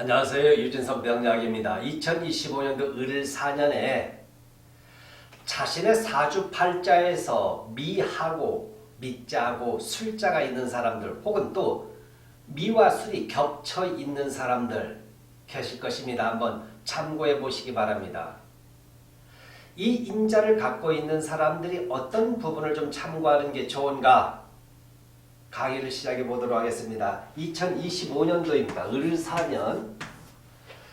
안녕하세요. 유진선 병약입니다. 2025년도 을 4년에 자신의 사주 팔자에서 미하고 미자하고 술자가 있는 사람들 혹은 또 미와 술이 겹쳐 있는 사람들 계실 것입니다. 한번 참고해 보시기 바랍니다. 이 인자를 갖고 있는 사람들이 어떤 부분을 좀 참고하는 게 좋은가? 강의를 시작해 보도록 하겠습니다. 2025년도입니다. 을사년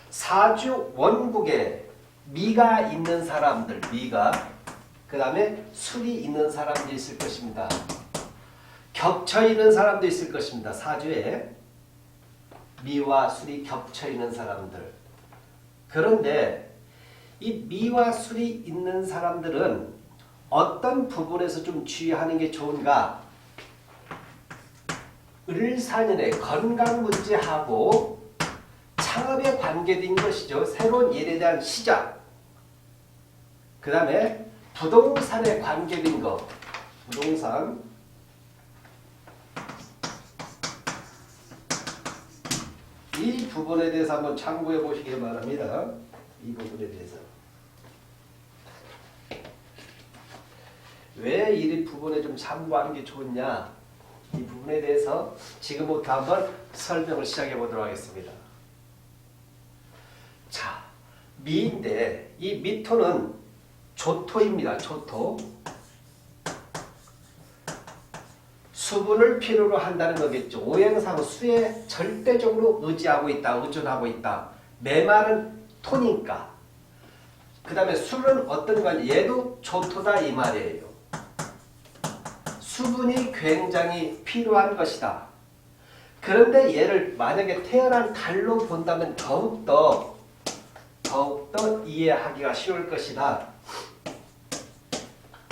사주 원국에 미가 있는 사람들, 미가 그 다음에 술이 있는 사람들이 있을 것입니다. 겹쳐 있는 사람도 있을 것입니다. 사주에 미와 술이 겹쳐 있는 사람들. 그런데 이 미와 술이 있는 사람들은 어떤 부분에서 좀 주의하는 게 좋은가? 을사년의 건강 문제하고 창업에 관계된 것이죠. 새로운 일에 대한 시작. 그 다음에 부동산에 관계된 것. 부동산. 이 부분에 대해서 한번 참고해 보시기 바랍니다. 이 부분에 대해서. 왜 이 부분에 좀 참고하는 게 좋냐? 이 부분에 대해서 지금부터 한번 설명을 시작해 보도록 하겠습니다. 자, 미인데 이 미토는 조토입니다. 조토. 수분을 필요로 한다는 거겠죠. 오행상 수에 절대적으로 의지하고 있다. 의존하고 있다. 메말은 토니까. 그 다음에 술은 어떤 거냐. 얘도 조토다 이 말이에요. 수분이 굉장히 필요한 것이다. 그런데 얘를 만약에 태어난 달로 본다면 더욱더 더욱더 이해하기가 쉬울 것이다.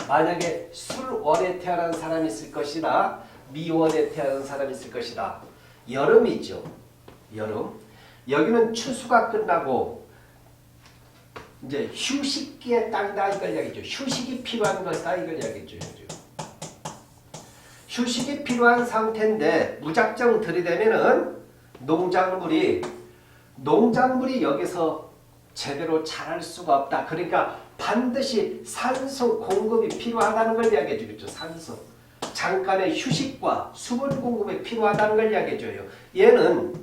만약에 술월에 태어난 사람이 있을 것이다. 미월에 태어난 사람이 있을 것이다. 여름이죠. 여름. 여기는 추수가 끝나고 이제 휴식기에 딱이다 이걸 이야기죠. 휴식이 필요한 것이다 이걸 이야기죠. 휴식이 필요한 상태인데 무작정 들이대면은 농작물이 농작물이 여기서 제대로 자랄 수가 없다. 그러니까 반드시 산소 공급이 필요하다는 걸 이야기해 주겠죠. 산소. 잠깐의 휴식과 수분 공급이 필요하다는 걸 이야기해 줘요. 얘는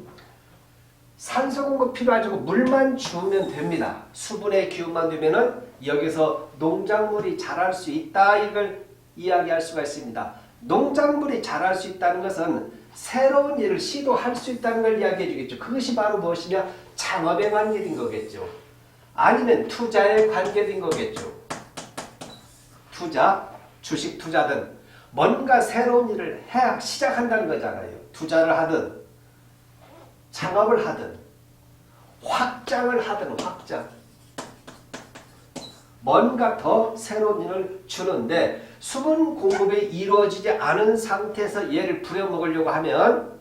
산소 공급 필요하지 않고 물만 주면 됩니다. 수분의 기운만 되면은 여기서 농작물이 자랄 수 있다. 이걸 이야기할 수가 있습니다. 농작물이 자랄 수 있다는 것은 새로운 일을 시도할 수 있다는 걸 이야기해 주겠죠. 그것이 바로 무엇이냐? 창업에 관계된 거겠죠. 아니면 투자에 관계된 거겠죠. 투자, 주식 투자든 뭔가 새로운 일을 해 시작한다는 거잖아요. 투자를 하든 창업을 하든 확장을 하든 확장. 뭔가 더 새로운 일을 주는데 수분 공급이 이루어지지 않은 상태에서 얘를 부려먹으려고 하면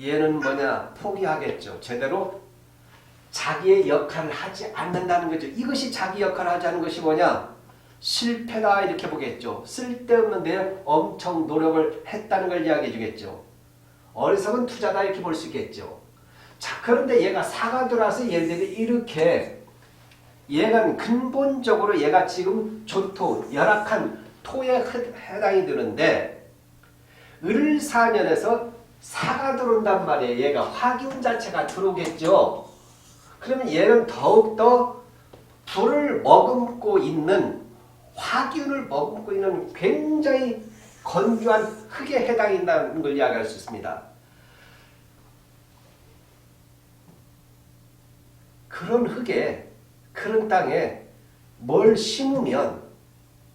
얘는 뭐냐 포기하겠죠. 제대로 자기의 역할을 하지 않는다는 거죠. 이것이 자기 역할을 하지 않는 것이 뭐냐? 실패다 이렇게 보겠죠. 쓸데없는 데 엄청 노력을 했다는 걸 이야기해 주겠죠. 어리석은 투자다 이렇게 볼 수 있겠죠. 자 그런데 얘가 사가 들어와서 들면 이렇게 얘는 근본적으로 얘가 지금 조토, 열악한 토에 해당이 되는데 을사년에서 사가 들어온단 말이에요. 얘가 화기운 자체가 들어오겠죠. 그러면 얘는 더욱더 불을 머금고 있는 화기운을 머금고 있는 굉장히 건조한 흙에 해당한다는 걸 이야기할 수 있습니다. 그런 흙에 그런 땅에 뭘 심으면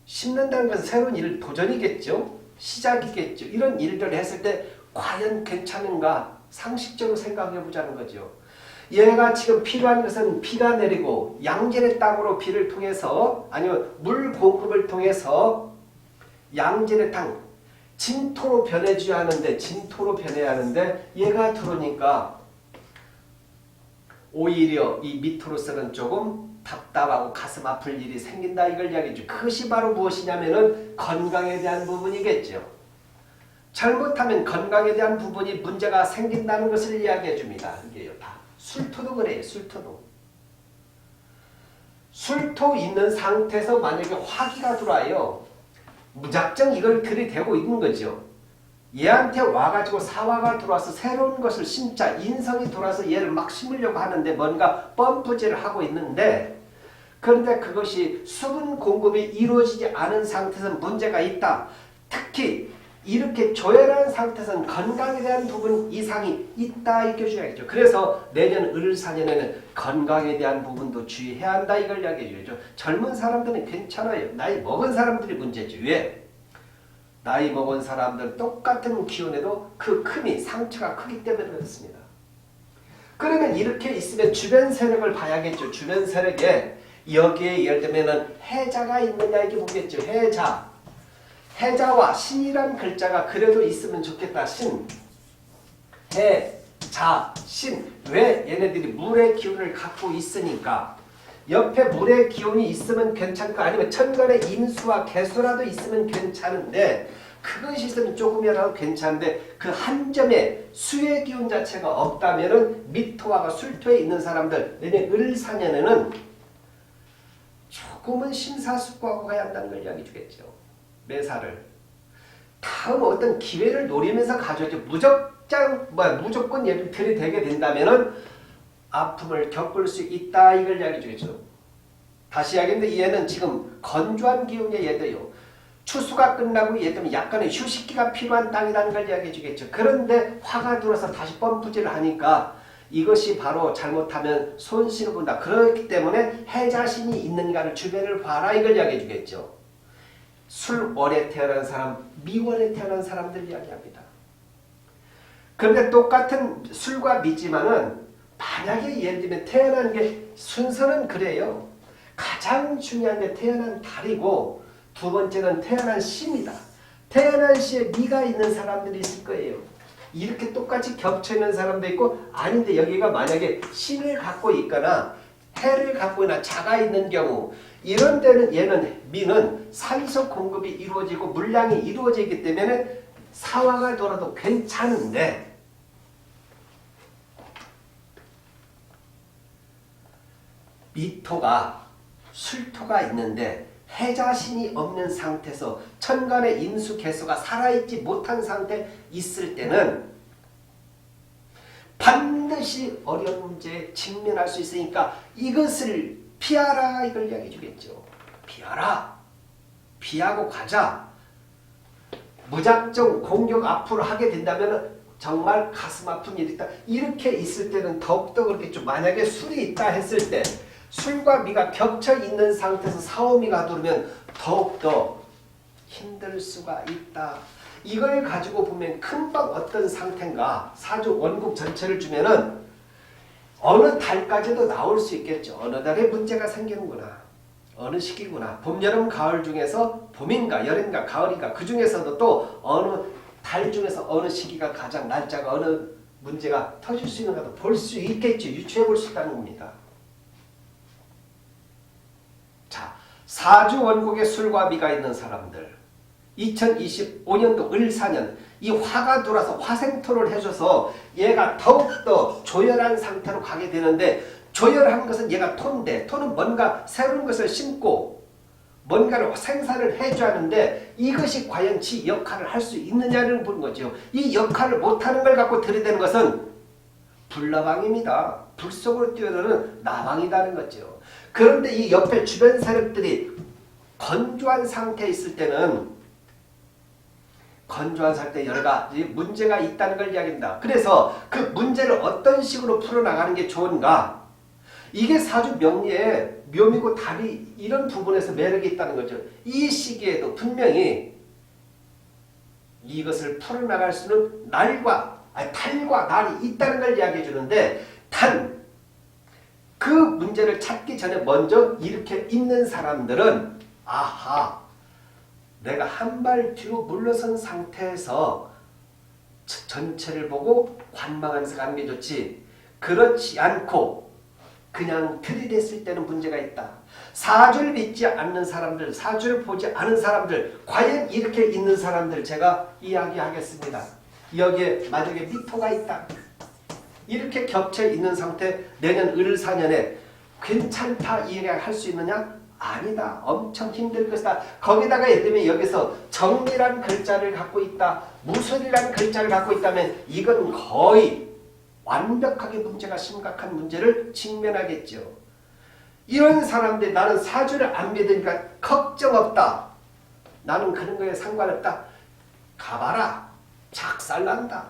심는다는 것은 새로운 일 도전이겠죠. 시작이겠죠. 이런 일들을 했을 때 과연 괜찮은가 상식적으로 생각해 보자는 거죠. 얘가 지금 필요한 것은 비가 내리고 양질의 땅으로 비를 통해서 아니면 물 공급을 통해서 양질의 땅 진토로 변해줘야 하는데 진토로 변해야 하는데 얘가 들어오니까 오히려 이 밑으로서는 조금 답답하고 가슴 아플 일이 생긴다 이걸 이야기죠. 그것이 바로 무엇이냐면은 건강에 대한 부분이겠죠. 잘못하면 건강에 대한 부분이 문제가 생긴다는 것을 이야기해 줍니다. 이게요 다 술토도 그래요. 술토도. 술토 있는 상태에서 만약에 화기가 들어와요. 무작정 이걸 들이대고 있는 거죠. 얘한테 와가지고 사화가 들어와서 새로운 것을 심자 인성이 돌아서 얘를 막 심으려고 하는데 뭔가 펌프질을 하고 있는데 그런데 그것이 수분 공급이 이루어지지 않은 상태에서 문제가 있다. 특히 이렇게 조열한 상태에서는 건강에 대한 부분 이상이 있다 이렇게 주야겠죠. 그래서 내년 을사년에는 건강에 대한 부분도 주의해야 한다 이걸 이야기해 주죠. 젊은 사람들은 괜찮아요. 나이 먹은 사람들이 문제지. 왜? 나이 먹은 사람들 똑같은 기운에도 그 큼이 상처가 크기 때문에 그렇습니다. 그러면 이렇게 있으면 주변 세력을 봐야겠죠. 주변 세력에 여기에 예를 들면은 해자가 있느냐 이렇게 보겠죠. 해자. 해자와 신이란 글자가 그래도 있으면 좋겠다. 신. 해, 자, 신. 왜 얘네들이 물의 기운을 갖고 있으니까. 옆에 물의 기운이 있으면 괜찮고 아니면 천간에 임수와 개수라도 있으면 괜찮은데 그것이 있으면 조금이라도 괜찮은데 그 한 점에 수의 기운 자체가 없다면 은 미토화가 술토에 있는 사람들 내년 을사년에는 조금은 심사숙고하고 가야 한다는 걸 이야기 주겠죠. 매사를. 다음 어떤 기회를 노리면서 가져야죠. 무적장, 뭐 무조건 얘를 들이대게 된다면 은 아픔을 겪을 수 있다 이걸 이야기 주겠죠. 다시 이야기했는데 얘는 지금 건조한 기운의 얘도요. 추수가 끝나고 얘들은 약간의 휴식기가 필요한 땅이라는 걸 이야기해 주겠죠. 그런데 화가 들어서 다시 펌프질을 하니까 이것이 바로 잘못하면 손실을 본다. 그렇기 때문에 해자신이 있는가를 주변을 봐라 이걸 이야기해 주겠죠. 술월에 태어난 사람, 미월에 태어난 사람들 이야기합니다. 그런데 똑같은 술과 미지만은 만약에 예를 들면 태어난 게 순서는 그래요. 가장 중요한 게 태어난 달이고 두 번째는 태어난 시입니다. 태어난 시에 미가 있는 사람들이 있을 거예요. 이렇게 똑같이 겹쳐 있는 사람도 있고 아닌데 여기가 만약에 신을 갖고 있거나 해를 갖고 있거나 자가 있는 경우 이런 데는 얘는 미는 산소 공급이 이루어지고 물량이 이루어지기 때문에 사화가 돌아도 괜찮은데 미토가 술토가 있는데 해자신이 없는 상태에서 천간의 임수 개수가 살아있지 못한 상태 있을 때는 반드시 어려운 문제에 직면할 수 있으니까 이것을 피하라 이걸 이야기해 주겠죠. 피하라. 피하고 가자. 무작정 공격 앞으로 하게 된다면 정말 가슴 아픈 일이 있다. 이렇게 있을 때는 더욱더 그렇겠죠. 만약에 술이 있다 했을 때 술과 미가 겹쳐 있는 상태에서 사오미가 들으면 더욱더 힘들 수가 있다. 이걸 가지고 보면 금방 어떤 상태인가 사주 원국 전체를 주면은 어느 달까지도 나올 수 있겠죠. 어느 달에 문제가 생기는구나. 어느 시기구나. 봄, 여름, 가을 중에서 봄인가 여름인가 가을인가 그 중에서도 또 어느 달 중에서 어느 시기가 가장 날짜가 어느 문제가 터질 수 있는가도 볼 수 있겠죠. 유추해 볼 수 있다는 겁니다. 자, 사주 원국에 술과 미가 있는 사람들 2025년도 을사년 이 화가 돌아서 화생토를 해줘서 얘가 더욱더 조열한 상태로 가게 되는데 조열한 것은 얘가 토인데 토는 뭔가 새로운 것을 심고 뭔가를 생산을 해줘야 하는데 이것이 과연 지 역할을 할 수 있느냐를 보는 거죠. 이 역할을 못하는 걸 갖고 들이대는 것은 불나방입니다. 불 속으로 뛰어드는 나방이라는 거죠. 그런데 이 옆에 주변 세력들이 건조한 상태에 있을 때는 건조한 상태에 여러 가지 문제가 있다는 걸 이야기합니다. 그래서 그 문제를 어떤 식으로 풀어나가는 게 좋은가? 이게 사주 명리에 묘미고 달이 이런 부분에서 매력이 있다는 거죠. 이 시기에도 분명히 이것을 풀어나갈 수는 날과 아니, 달과 날이 있다는 걸 이야기해 주는데 단 그 문제를 찾기 전에 먼저 이렇게 있는 사람들은 아하 내가 한 발 뒤로 물러선 상태에서 전체를 보고 관망하면서 가는 게 좋지 그렇지 않고 그냥 들이댔을 때는 문제가 있다. 사주를 믿지 않는 사람들, 사주를 보지 않은 사람들, 과연 이렇게 있는 사람들 제가 이야기하겠습니다. 여기에 만약에 미토가 있다. 이렇게 겹쳐 있는 상태 내년 을사년에 괜찮다 이야기할 수 있느냐? 아니다. 엄청 힘들 것이다. 거기다가 예를 들면 여기서 정리란 글자를 갖고 있다. 무술이란 글자를 갖고 있다면 이건 거의 완벽하게 문제가 심각한 문제를 직면하겠죠. 이런 사람들 나는 사주를 안 믿으니까 걱정 없다. 나는 그런 거에 상관없다. 가봐라. 작살난다.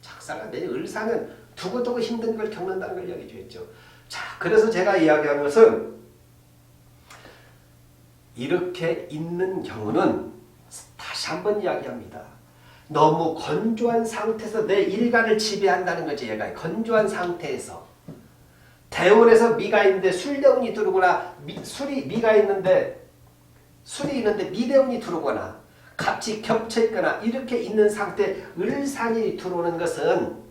작살난 내 을사는 두고두고 힘든 걸 겪는다는 걸 얘기해 주겠죠. 자, 그래서 제가 이야기하는 것은 이렇게 있는 경우는 다시 한번 이야기합니다. 너무 건조한 상태에서 내 일간을 지배한다는 거지 얘가 건조한 상태에서 대운에서 미가 있는데 술대운이 들어오거나 미, 술이 미가 있는데 술이 있는데 미대운이 들어오거나 같이 겹쳐 있거나 이렇게 있는 상태 을산이 들어오는 것은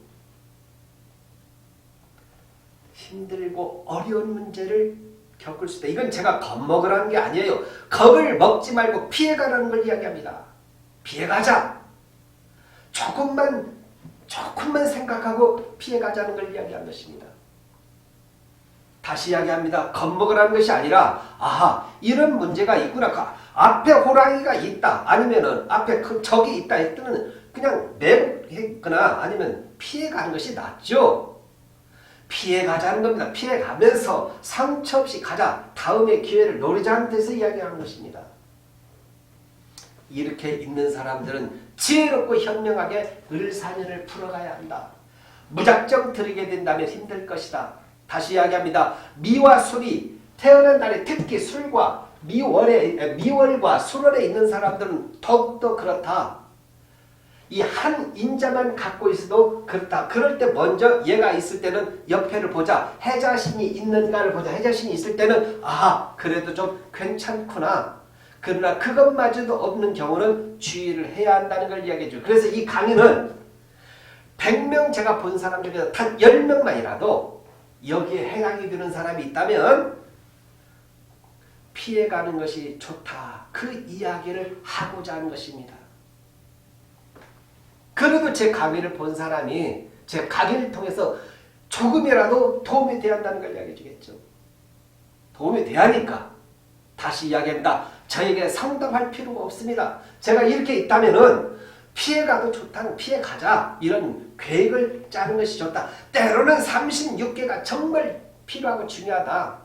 힘들고 어려운 문제를 겪을 수 있다. 이건 제가 겁먹으라는 게 아니에요. 겁을 먹지 말고 피해가라는 걸 이야기합니다. 피해가자. 조금만 조금만 생각하고 피해가자는 걸 이야기한 것입니다. 다시 이야기합니다. 겁먹으라는 것이 아니라 아하 이런 문제가 있구나. 그 앞에 호랑이가 있다. 아니면은 앞에 그 적이 있다 했더니 그냥 내거나 아니면 피해가는 것이 낫죠. 피해가자는 겁니다. 피해가면서 상처 없이 가자. 다음의 기회를 노리자는 데서 이야기하는 것입니다. 이렇게 있는 사람들은 지혜롭고 현명하게 을사년을 풀어가야 한다. 무작정 들이게 된다면 힘들 것이다. 다시 이야기합니다. 미와 술이 태어난 날에 특히 술과 미월에 미월과 술월에 있는 사람들은 더욱더 그렇다. 이 한 인자만 갖고 있어도 그렇다. 그럴 때 먼저 얘가 있을 때는 옆에를 보자. 해자신이 있는가를 보자. 해자신이 있을 때는 아 그래도 좀 괜찮구나. 그러나 그것마저도 없는 경우는 주의를 해야 한다는 걸 이야기해 줘. 그래서 이 강의는 100명 제가 본 사람 중에서 단 10명만이라도 여기에 해당이 되는 사람이 있다면 피해가는 것이 좋다. 그 이야기를 하고자 하는 것입니다. 그래도 제 강의를 본 사람이 제 강의를 통해서 조금이라도 도움이 한다는 걸 이야기해 주겠죠. 도움이 돼야 하니까 다시 이야기합니다. 저에게 상담할 필요가 없습니다. 제가 이렇게 있다면은 피해가도 좋다는 피해가자 이런 계획을 짜는 것이 좋다. 때로는 36개가 정말 필요하고 중요하다.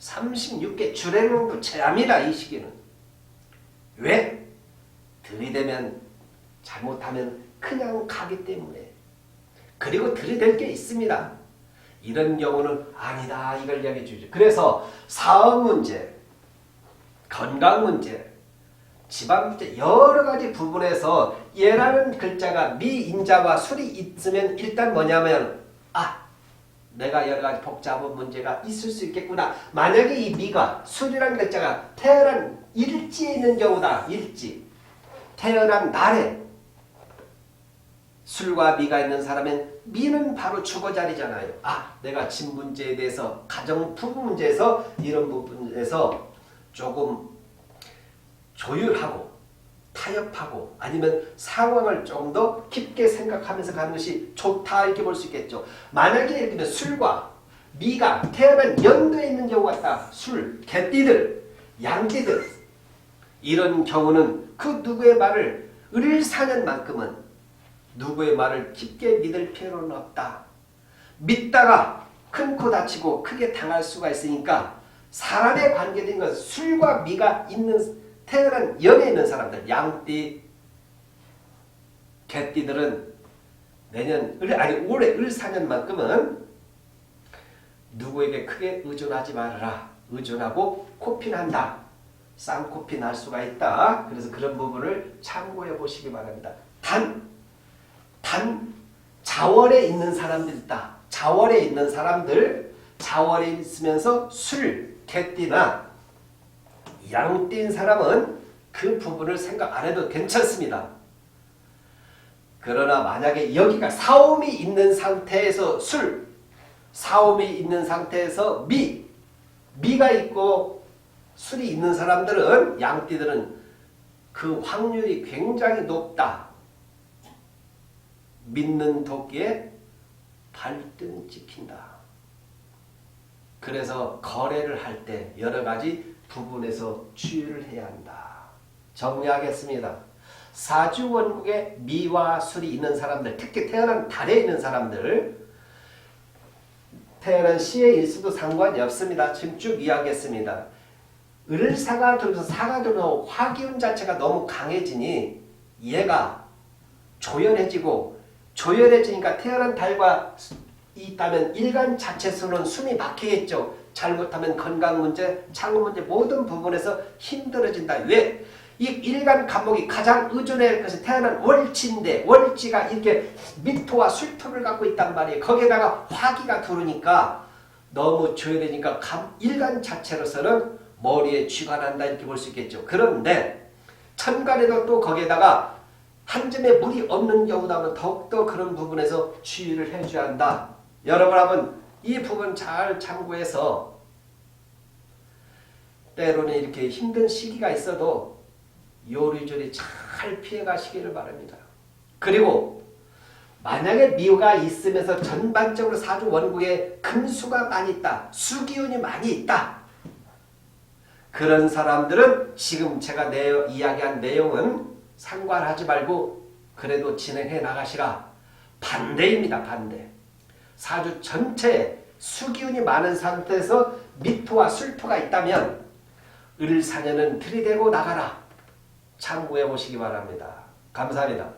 36개 주례명도 제합니다. 이 시기는. 왜? 들이대면 잘못하면 그냥 가기 때문에. 그리고 들이댈 게 있습니다. 이런 경우는 아니다 이걸 이야기해 주죠. 그래서 사업 문제, 건강 문제, 집안 문제 여러 가지 부분에서 예라는 글자가 미인자와 술이 있으면 일단 뭐냐면 아 내가 여러 가지 복잡한 문제가 있을 수 있겠구나. 만약에 이 미가 술이라는 글자가 태어난 일지에 있는 경우다. 일지 태어난 날에 술과 미가 있는 사람은 미는 바로 주거 자리잖아요. 아, 내가 집 문제에 대해서 가정 부부 문제에서 이런 부분에서 조금 조율하고 타협하고 아니면 상황을 좀더 깊게 생각하면서 가는 것이 좋다 이렇게 볼 수 있겠죠. 만약에 예를 들면 술과 미가 태어난 연도에 있는 경우가 있다. 술, 개띠들, 양띠들 이런 경우는 그 누구의 말을 을사년만큼은 누구의 말을 깊게 믿을 필요는 없다. 믿다가 큰 코 다치고 크게 당할 수가 있으니까 사람에 관계된 것 술과 미가 있는 태어난 연에 있는 사람들 양띠 개띠들은 내년 을 아니 올해 을사년만큼은 누구에게 크게 의존하지 말아라. 의존하고 코핀한다. 쌍코피 날 수가 있다. 그래서 그런 부분을 참고해 보시기 바랍니다. 단, 단 자월에 있는 사람들 있다. 자월에 있는 사람들 자월에 있으면서 술, 개띠나 양띠인 사람은 그 부분을 생각 안 해도 괜찮습니다. 그러나 만약에 여기가 사옴이 있는 상태에서 술 사옴이 있는 상태에서 미, 미가 있고 술이 있는 사람들은 양띠들은 그 확률이 굉장히 높다. 믿는 도끼에 발등 찍힌다. 그래서 거래를 할 때 여러 가지 부분에서 주의를 해야 한다. 정리하겠습니다. 사주 원국에 미와 술이 있는 사람들, 특히 태어난 달에 있는 사람들, 태어난 시의 일수도 상관이 없습니다. 지금 쭉 이야기했습니다. 을사가 들어서 사가 들어서 화기운 자체가 너무 강해지니 얘가 조열해지고 조열해지니까 태어난 달과 있다면 일간 자체로는 숨이 막히겠죠. 잘못하면 건강 문제, 창업 문제 모든 부분에서 힘들어진다. 왜? 이 일간 감목이 가장 의존해야 할 것이 태어난 월지인데 월지가 이렇게 미토와 술토를 갖고 있단 말이에요. 거기에다가 화기가 들어오니까 너무 조열해지니까 감, 일간 자체로서는 머리에 쥐가 난다 이렇게 볼 수 있겠죠. 그런데 천간에도 또 거기에다가 한 점에 물이 없는 경우다 하면 더욱더 그런 부분에서 주의를 해줘야 한다. 여러분 한번 이 부분 잘 참고해서 때로는 이렇게 힘든 시기가 있어도 요리조리 잘 피해가시기를 바랍니다. 그리고 만약에 미호가 있으면서 전반적으로 사주 원국에 금수가 많이 있다. 수기운이 많이 있다. 그런 사람들은 지금 제가 내, 이야기한 내용은 상관하지 말고 그래도 진행해 나가시라. 반대입니다. 반대. 사주 전체에 수기운이 많은 상태에서 미토와 술토가 있다면 을사년은 들이대고 나가라. 참고해 보시기 바랍니다. 감사합니다.